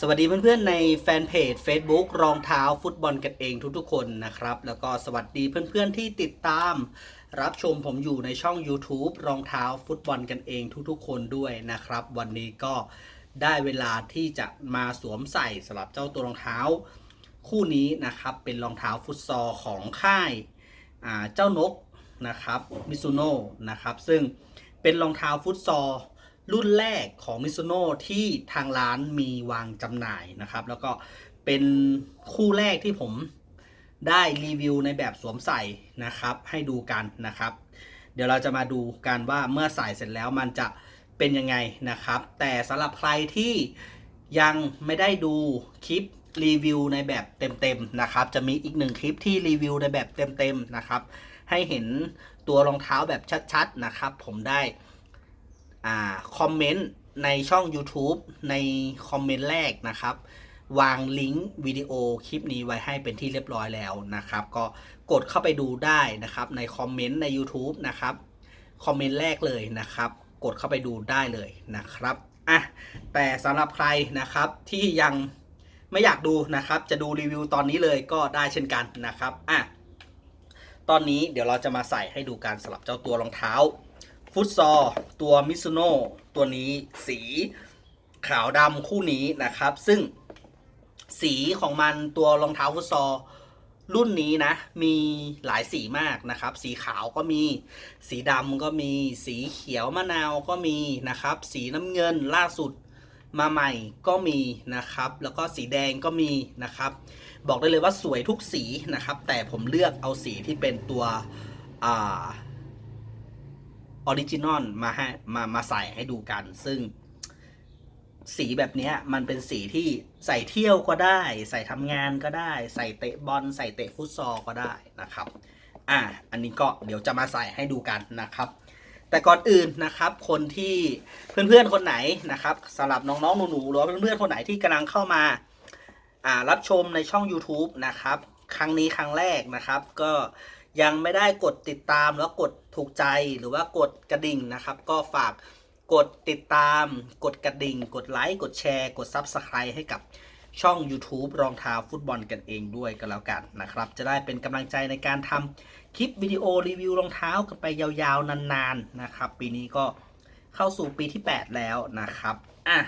สวัสดีเพื่อนๆในแฟนเพจ Facebook รองเท้าฟุตบอลกันเองทุกๆคนนะครับ แล้วก็สวัสดีเพื่อนๆที่ติดตาม รับชมผมอยู่ในช่อง YouTube รองเท้าฟุตบอลกันเองทุกๆคนด้วยนะครับ วันนี้ก็ได้เวลาที่จะมาสวมใส่สำหรับเจ้าตัวรองเท้า คู่นี้นะครับเป็นรองเท้าฟุตซอลของค่ายเจ้านกนะครับมิซูโน่นะครับซึ่งเป็นรองเท้าฟุตซอล รุ่นแรกของมิซูโน่ที่ทางร้านมีวางจำหน่ายนะครับ แล้วก็เป็นคู่แรกที่ผมได้รีวิวในแบบสวมใส่นะครับ ให้ดูกันนะครับ เดี๋ยวเราจะมาดูกันว่าเมื่อใส่เสร็จแล้วมันจะเป็นยังไงนะครับ แต่สำหรับใครที่ยังไม่ได้ดูคลิปรีวิวในแบบเต็มๆนะครับ จะมีอีกหนึ่งคลิปที่รีวิวในแบบเต็มๆนะครับ ให้เห็นตัวรองเท้าแบบชัดๆนะครับ ผมได้ อ่าคอมเมนต์ในช่อง YouTube ในคอมเมนต์แรกนะครับ วางลิงก์วิดีโอคลิปนี้ไว้ให้เป็นที่เรียบร้อยแล้วนะครับ ก็กดเข้าไปดูได้นะครับ ในคอมเมนต์ใน YouTube นะครับคอมเมนต์แรกเลยนะครับ กดเข้าไปดูได้เลยนะครับอะแต่สำหรับใครนะครับที่ยังไม่อยากดูนะครับ จะดูรีวิวตอนนี้เลยก็ได้เช่นกันนะครับอะตอนนี้เดี๋ยวเราจะมาใส่ให้ดูการสลับเจ้าตัวรองเท้า ฟุตซอลตัวมิซุโน่ตัวนี้สีขาวดำคู่นี้นะครับ ซึ่งสีของมันตัวรองเท้าฟุตซอลรุ่นนี้นะ มีหลายสีมากนะครับ สีขาวก็มี สีดำก็มี สีเขียวมะนาวก็มีนะครับ สีน้ำเงินล่าสุดมาใหม่ก็มีนะครับ แล้วก็สีแดงก็มีนะครับ บอกได้เลยว่าสวยทุกสีนะครับ แต่ผมเลือกเอาสีที่เป็นตัวอ่า ออริจินอลมาให้มามาใส่ให้ดูกัน ซึ่งสีแบบนี้มันเป็นสีที่ใส่เที่ยวก็ได้ ใส่ทำงานก็ได้ ใส่เตะบอลใส่เตะฟุตซอลก็ได้นะครับ อะอันนี้ก็เดี๋ยวจะมาใส่ให้ดูกันนะครับ แต่ก่อนอื่นนะครับ คนที่เพื่อนๆคนไหนนะครับสำหรับน้องๆหนูๆหรือว่าเพื่อนๆคนไหนที่กำลังเข้ามาอ่ารับชมในช่อง YouTube นะครับ ครั้งนี้ครั้งแรกนะครับ ก็ ยังไม่ได้กดติดตามแล้วกดถูกใจหรือว่ากดกระดิ่งนะครับ ก็ฝากกดติดตาม กดกระดิ่ง กดไลค์กดแชร์ กด Subscribe ให้กับช่อง YouTube รองเท้าฟุตบอลกันเองด้วยก็แล้วกันนะครับ จะได้เป็นกำลังใจในการทำคลิปวิดีโอรีวิวรองเท้ากันไปยาวๆ นานๆนะครับ ปีนี้ก็เข้าสู่ปีที่ 8 แล้วนะครับอะ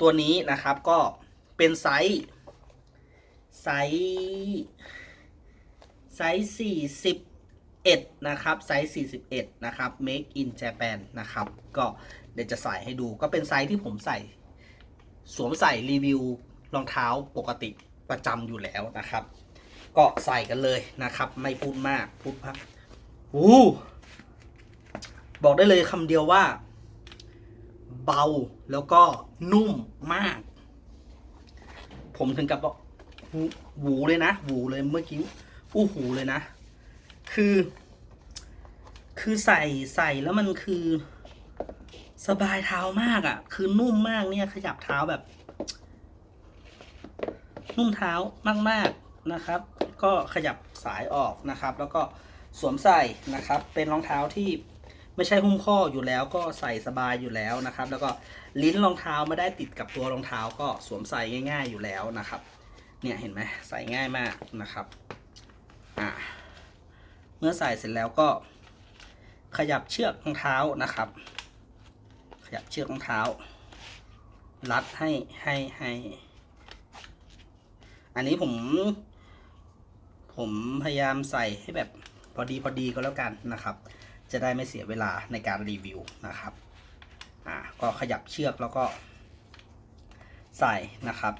ตัวนี้นะครับก็เป็นไซส์ไซส์ ไซส์สี่สิบเอ็ดนะครับ ไซส์สี่สิบเอ็ดนะครับ make in Japan นะครับ ก็เดี๋ยวจะใส่ให้ดู ก็เป็นไซส์ที่ผมใส่ สวมใส่รีวิวรองเท้าปกติประจำอยู่แล้วนะครับ ก็ใส่กันเลยนะครับ ไม่พูดมาก พูดพักอู้บอกได้เลยคำเดียวว่า เบาแล้วก็นุ่มมาก ผมถึงกับบอกหูเลยนะหูเลยเมื่อกี้ อู้หูเลยนะ คือ คือใส่ใส่แล้วมันคือ สบายเท้ามากอะ่ะ คือนุ่มมากเนี่ยขยับเท้าแบบ นุ่มเท้ามากๆนะครับ ก็ขยับสายออกนะครับ แล้วก็สวมใส่นะครับ เป็นรองเท้าที่ไม่ใช่หุ้มข้ออยู่แล้วก็ใส่สบายอยู่แล้วนะครับ แล้วก็ลิ้นรองเท้าไม่ได้ติดกับตัวรองเท้าก็สวมใส่ง่าย ๆอยู่แล้วนะครับ เนี่ยเห็นไหมใส่ง่ายมากนะครับ อ่าเมื่อใส่เสร็จแล้วก็ขยับเชือกรองเท้านะครับ ขยับเชือกรองเท้า รัดให้ให้ให้ อันนี้ผม ผมพยายามใส่ให้แบบพอดีพอดีก็แล้วกันนะครับ จะได้ไม่เสียเวลาในการรีวิวนะครับ อ่า ก็ขยับเชือกแล้วก็ ใส่นะครับ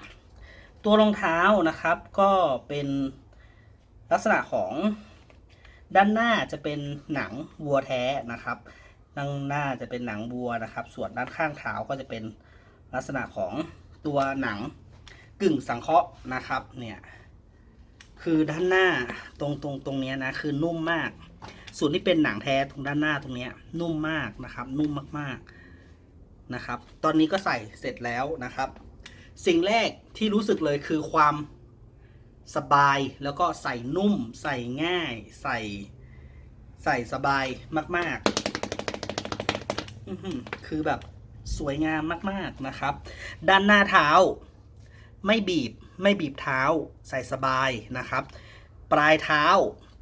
ตัวรองเท้านะครับ ก็เป็น ลักษณะของด้านหน้าจะเป็นหนังวัวแท้นะครับ ด้านหน้าจะเป็นหนังวัวนะครับ ส่วนด้านข้างเท้าก็จะเป็นลักษณะของตัวหนังกึ่งสังเคราะห์นะครับ เนี่ย คือด้านหน้าตรงตรงตรงเนี้ยนะคือนุ่มมาก ส่วนที่เป็นหนังแท้ตรงด้านหน้าตรงเนี้ยนุ่มมากนะครับ นุ่มมากๆนะครับ ตอนนี้ก็ใส่เสร็จแล้วนะครับ สิ่งแรกที่รู้สึกเลยคือความ สบายแล้วก็ใส่นุ่ม ใส่ง่าย ใส่ใส่สบายมากๆอื้อหือคือแบบสวยงามมาก ๆ นะครับ ด้านหน้าเท้า ไม่บีบไม่บีบเท้า ใส่สบายนะครับ ปลายเท้า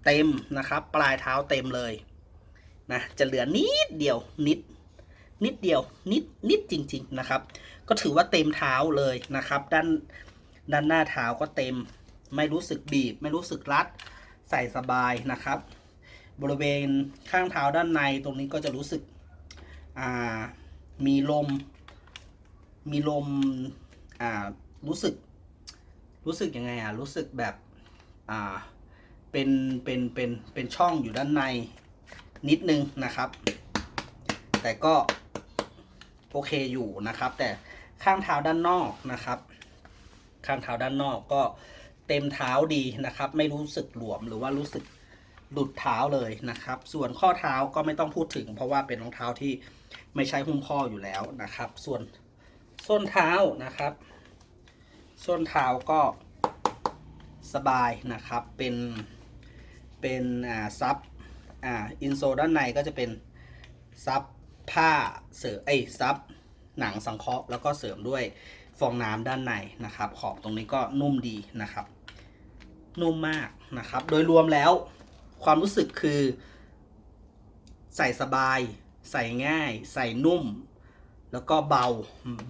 เต็มนะครับ ปลายเท้าเต็มเลยนะจะเหลือนิดเดียวนิด นิดเดียว นิดนิดจริง ๆนะครับ ก็ถือว่าเต็มเท้าเลยนะครับ ด้านด้านหน้าเท้าก็เต็ม ไม่รู้สึกบีบ ไม่รู้สึกรัด ใส่สบายนะครับ บริเวณข้างเท้าด้านในตรงนี้ก็จะรู้สึกมีลม มีลมรู้สึก รู้สึกยังไงอะ รู้สึกแบบเป็น เป็น เป็น เป็นช่องอยู่ด้านในนิดนึงนะครับ แต่ก็โอเคอยู่นะครับ แต่ข้างเท้าด้านนอกนะครับ ข้างเท้าด้านนอกก็ เต็มเท้าดีนะครับ ไม่รู้สึกหลวมหรือว่ารู้สึกหลุดเท้าเลยนะครับ ส่วนข้อเท้าก็ไม่ต้องพูดถึง เพราะว่าเป็นรองเท้าที่ไม่ใช้หุ้มข้ออยู่แล้วนะครับ ส่วนส้นเท้านะครับ ส้นเท้าก็สบายนะครับ เป็นเป็นอ่าซับอ่าอินโซด้านในก็จะเป็นซับผ้าเสริมเอ้ซับหนังสังเคราะห์แล้วก็เสริมด้วยฟองน้ำด้านในนะครับ ขอบตรงนี้ก็นุ่มดีนะครับ นุ่มมากนะครับ โดยรวมแล้วความรู้สึกคือ ใส่สบาย ใส่ง่าย ใส่นุ่ม แล้วก็เบา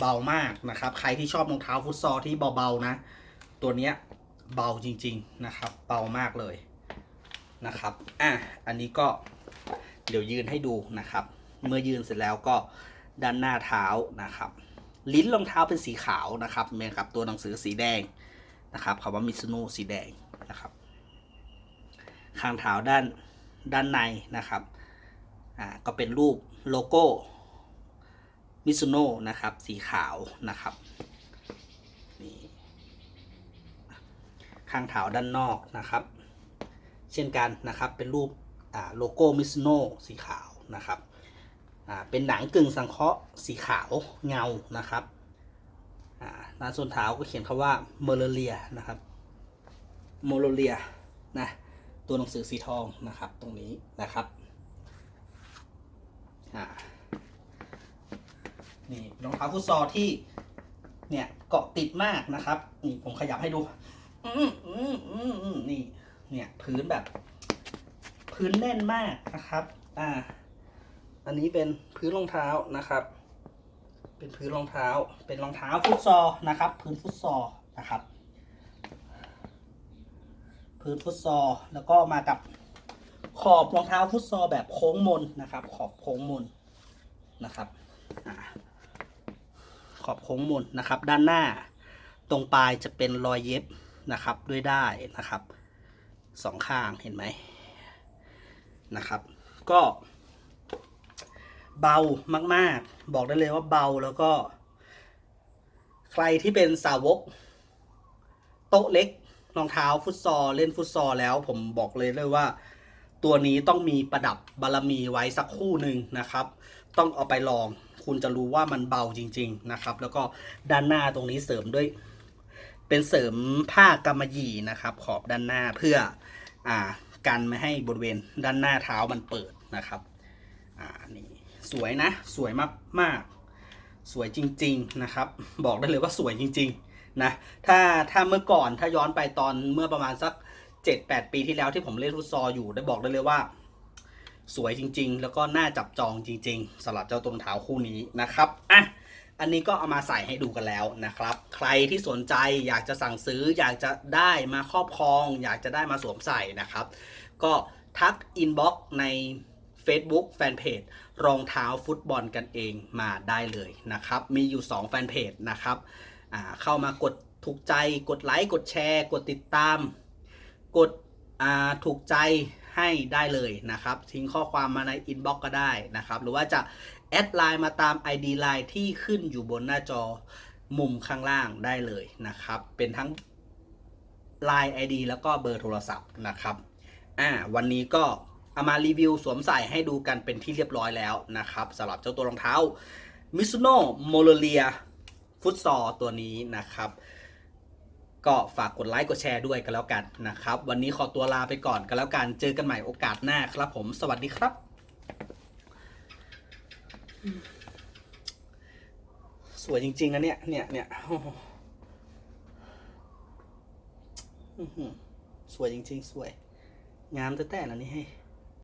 เบามากนะครับ ใครที่ชอบรองเท้าฟุตซอลที่เบาๆนะ ตัวเนี้ยเบาจริง ๆนะครับ เบามากเลยนะครับ อะ อันนี้ก็เดี๋ยวยืนให้ดูนะครับ เมื่อยืนเสร็จแล้วก็ด้านหน้าเท้านะครับ ลิ้นรองเท้าเป็นสีขาวนะครับเหมือนกับตัวหนังสือสีแดงนะครับคำว่ามิซูโน่สีแดง นะครับข้างเท้าด้านด้านในนะครับอ่าก็เป็นรูปโลโก้มิซูโน่นะครับ สีขาวนะครับนี่ข้างเท้าด้านนอกนะครับ เช่นกันนะครับเป็นรูปอ่าโลโก้มิซูโน่สีขาวนะครับอ่าเป็นหนังกึ่งสังเคราะห์สีขาวเงานะครับอ่าด้านส้นเท้าก็เขียนคำว่าเมอร์เลียนะครับ โมโลเลียนะตัวหนังสือสีทองนะครับตรงนี้นะครับนี่รองเท้าฟุตซอลที่เนี่ยเกาะติดมากนะครับนี่ผมขยับให้ดูนี่เนี่ยพื้นแบบ พื้นแน่นมากนะครับ อ่า อันนี้เป็นพื้นรองเท้านะครับ เป็นพื้นรองเท้า เป็นรองเท้าฟุตซอลนะครับ พื้นฟุตซอลนะครับ พื้นฟุตซอลแล้วก็มากับขอบรองเท้าฟุตซอลแบบโค้งมนนะครับ ขอบโค้งมนนะครับอขอบโค้งมนนะครับ ด้านหน้าตรงปลายจะเป็นรอยเย็บนะครับด้วยได้นะครับสองข้างเห็นไหมนะครับ ก็เบามากๆ บอกได้เลยว่าเบาแล้วก็ ใครที่เป็นสาวก โต๊ะเล็ก รองเท้าฟุตซอลเล่นฟุตซอลแล้ว ผมบอกเลยเลยว่า ตัวนี้ต้องมีประดับบารมีไว้สักคู่หนึ่งนะครับ ต้องเอาไปลองคุณจะรู้ว่ามันเบาจริง ๆนะครับ แล้วก็ด้านหน้าตรงนี้เสริมด้วย เป็นเสริมผ้ากำมะหยี่นะครับ ขอบด้านหน้าเพื่ออ่ากันไม่ให้บริเวณด้านหน้าเท้ามันเปิดนะครับอ่านี่สวยนะ สวยมากมากๆสวยจริง ๆนะครับ บอกได้เลยว่าสวยจริง ๆ นะถ้าถ้าเมื่อก่อนถ้าย้อนไปตอนเมื่อประมาณสัก 7-8 ปีที่แล้วที่ผมเล่นฟุตซอลอยู่ได้บอกได้เลยว่า สวยจริง ๆ แล้วก็น่าจับจองจริง ๆสำหรับเจ้าตรงเท้าคู่นี้นะครับอะอันนี้ก็เอามาใส่ให้ดูกันแล้วนะครับ ใครที่สนใจอยากจะสั่งซื้อ อยากจะได้มาครอบครอง อยากจะได้มาสวมใส่นะครับ ก็ทักอินบ็อกซ์ใน Facebook แฟนเพจรองเท้าฟุตบอลกันเองมาได้เลยนะครับ มีอยู่ 2 แฟนเพจนะครับ เข้ามากดถูกใจกดไลค์กดแชร์ กดติดตาม กดถูกใจให้ได้เลยนะครับ ทิ้งข้อความมาในอินบ็อกก็ได้นะครับ หรือว่าจะแอดไลน์มาตาม ID ไลน์ที่ขึ้นอยู่บนหน้าจอมุมข้างล่างได้เลยนะครับ เป็นทั้ง Line ID แล้วก็เบอร์โทรศัพท์นะครับอ่าวันนี้ก็เอามารีวิวสวมใส่ให้ดูกันเป็นที่เรียบร้อยแล้วนะครับสำหรับเจ้าตัวรองเท้า Mizuno m o l o l i a ฟุตซอลตัวนี้นะครับ ก็ฝากกดไลค์กดแชร์ด้วยกันแล้วกันนะครับ วันนี้ขอตัวลาไปก่อนกันแล้วกันเจอกันใหม่โอกาสหน้าครับผมสวัสดีครับ สวยจริงๆนะเนี่ยเนี่ยเนี่ยโอ้โหสวยจริงๆ สวย งามแต่แต่ละนี่ให้